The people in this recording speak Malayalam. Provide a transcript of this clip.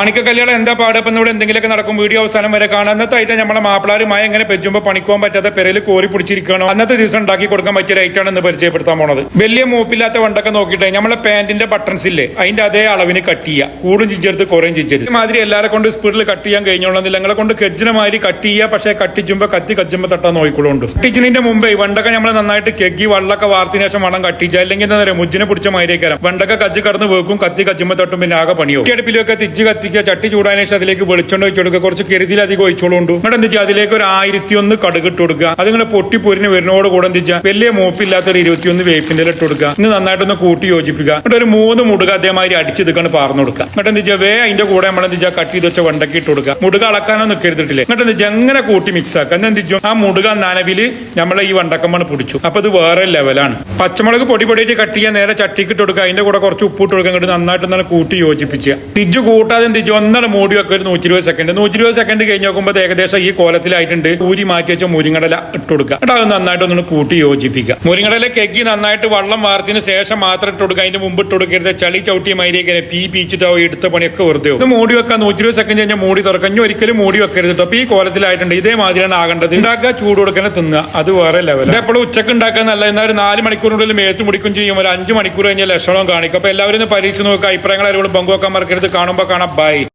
പണിക്ക കല്യാണം എന്താ പാടപ്പം ഇപ്പം ഇവിടെ എന്തെങ്കിലുമൊക്കെ നടക്കും. വീഡിയോ അവസാനം വരെ കാണാം. അന്നത്തെ ഐറ്റം നമ്മളെ മാപ്പിളാരുമായി എങ്ങനെ പെജുമ്പോൾ പണിക്കുവാൻ പറ്റാത്ത പെരയിൽ കോരി പിടിച്ചിരിക്കണോ അന്നത്തെ ദിവസം ഉണ്ടാക്കി കൊടുക്കാൻ പറ്റിയ ഒരു ഐറ്റാണ് ഇന്ന് പരിചയപ്പെടുത്താൻ പോണത്. വലിയ മൂപ്പില്ലാത്ത വണ്ടൊക്കെ നോക്കിയിട്ട് നമ്മളെ പാന്റിന്റെ ബട്ടൺസ് ഇല്ലേ? അതിന്റെ അതേ അളവിന് കട്ട് ചെയ്യുക കൂടും ചിഞ്ചെടുത്ത് കുറയും ചിഞ്ചെടുത്ത് മാതിരി എല്ലാരെ കൊണ്ട് സ്പീഡിൽ കട്ട് ചെയ്യാൻ കഴിഞ്ഞോളന്നില്ല. നിങ്ങളെ കൊണ്ട് കെജിന കട്ട് ചെയ്യുക പക്ഷേ കട്ടിച്ചുമ്പോൾ കത്തി കജ്ജുമ്പോൾ തട്ടാൻ നോക്കിക്കൊള്ളുണ്ട് കട്ടിച്ചിന്റെ മുമ്പേ വണ്ടൊക്കെ നമ്മൾ നന്നായിട്ട് കെഗി വള്ളൊക്കെ വാർത്തിന് ശേഷം വണ്ണം കട്ടിച്ച അല്ലെങ്കിൽ എന്താ പറയുക മുജിനെ പിടിച്ച മാതിരിയേക്കാരം വണ്ടൊക്കെ കജ്ജ് കടന്ന് വെക്കും. കത്തി കജ്ജുമ്പോൾ തട്ടും. പിന്നെ ആകെ പണിയോ അടുപ്പിലൊക്കെ തിച്ച് കത്തിക്കുക ചട്ടി ചൂടാനേഷം അതിലേക്ക് വെളിച്ചെണ്ണ ഒഴിച്ചു കൊടുക്കുക. കുറച്ച് കരുതിയിലധികം ഒഴിച്ചോളുണ്ട് എന്നിട്ട് എന്ത് ചെയ്യുക അതിലേക്ക് ഒരു ആയിരത്തി ഒന്ന് കടുക് ഇട്ട് കൊടുക്കുക. അതിങ്ങനെ പൊട്ടി പൊരിഞ്ഞ് വരുന്നതോട് കൂടെ എന്ത് ചെയ്യുക വലിയ മൂപ്പില്ലാത്ത ഒരു ഇരുപത്തിയൊന്ന് വേപ്പിന്റെ ഇട്ട് കൊടുക്കുക. ഇന്ന് നന്നായിട്ടൊന്ന് കൂട്ടി യോജിപ്പിക്കുക. എന്നിട്ട് ഒരു മൂന്ന് മുടുക അതേമാതിരി അടിച്ച് ഇതൊക്കെ പാർന്നു കൊടുക്കുക. എന്നിട്ട് എന്ത് വേ അതിന്റെ കൂടെ നമ്മൾ എന്ത് ചെയ്യുക കട്ട് വെച്ച വണ്ടക്കി ഇട്ട് കൊടുക്കുക. മുടുക അളക്കാനോ നിൽക്കരുതിട്ടില്ലേ? എന്നിട്ട് എന്ത് എങ്ങനെ കൂട്ടി മിക്സ് ആക്കുക? എന്ന് എന്ത് ആ മുടുക നനവിൽ നമ്മളെ ഈ വണ്ടക്കമ്മണ് പിടിച്ചു. അപ്പൊ അത് വേറെ ലെവലാണ് പച്ചമുളക് പൊടി പൊടിയിട്ട് കട്ട് ചെയ്യാൻ നേരെ ചട്ടിക്ക് ഇട്ട് കൊടുക്കുക. അതിന്റെ കൂടെ കുറച്ച് ഉപ്പ് ഇട്ട് കൊടുക്കുക. എന്നിട്ട് നന്നായിട്ട് ഒന്ന് കൂട്ടി യോജിപ്പിക്കുക. തിജ് കൂട്ടാതെ എന്ത് ചെയ്യും ഒന്നര മൂടി വെക്കുക ഒരു നൂറ്റി ഇരുപത് സെക്കൻഡ് നൂറ്റി ഇരുപത് സെക്കൻഡ് കഴിഞ്ഞ് നോക്കുമ്പോൾ ഏകദേശം ഈ കോലത്തിലായിട്ടുണ്ട്. ഊരി മാറ്റി വെച്ച മുരിങ്ങടല ഇട്ട് കൊടുക്കുക. എന്നിട്ട് അത് നന്നായിട്ട് ഒന്ന് കൂട്ടി യോജിപ്പിക്കുക. മുരിങ്ങടല കെക്കി നന്നായിട്ട് വെള്ളം വാർത്തിന് ശേഷം മാത്രം ഇട്ട് കൊടുക്കുക. അതിന്റെ മുമ്പ് ഇട്ട് കൊടുക്കരുത്. ചളി ചവിട്ടി മൈരിയൊക്കെ പീ പീച്ചിട്ടോ എടുത്ത പണിയൊക്കെ വെറുതെ ഇത് മൂടി വെക്കാൻ നൂറ്റി ഇരുപത് സെക്കൻഡ് കഴിഞ്ഞാൽ മൂടി തുറക്കാം ഇനി ഒരിക്കലും മൂടി വെക്കരുത് കേട്ടോ. ഈ കോലത്തിലായിട്ടുണ്ട്. ഇതേ ഇതേമാതിരിയാണ് ആകേണ്ടത്. ഉണ്ടാക്കുക ചൂട് കൊടുക്കണ തിന്നുക. അത് വേറെ ലെവൽ എപ്പോഴും ഉച്ചയ്ക്ക് ഉണ്ടാക്കാൻ നല്ല എന്നാൽ ഒരു നാല് മണിക്കൂറിനുള്ളിൽ മേത്ത് മുടിക്കും ചെയ്യും. ഒരു അഞ്ച് മണിക്കൂർ കഴിഞ്ഞാൽ ലക്ഷണം കാണിക്കും. അപ്പൊ എല്ലാവരും പരീക്ഷ നോക്കുക. അഭിപ്രായങ്ങൾ ആരോടും പങ്കുവെക്കാൻ മറക്കരുത്. കാണുമ്പോൾ കാണാം. By try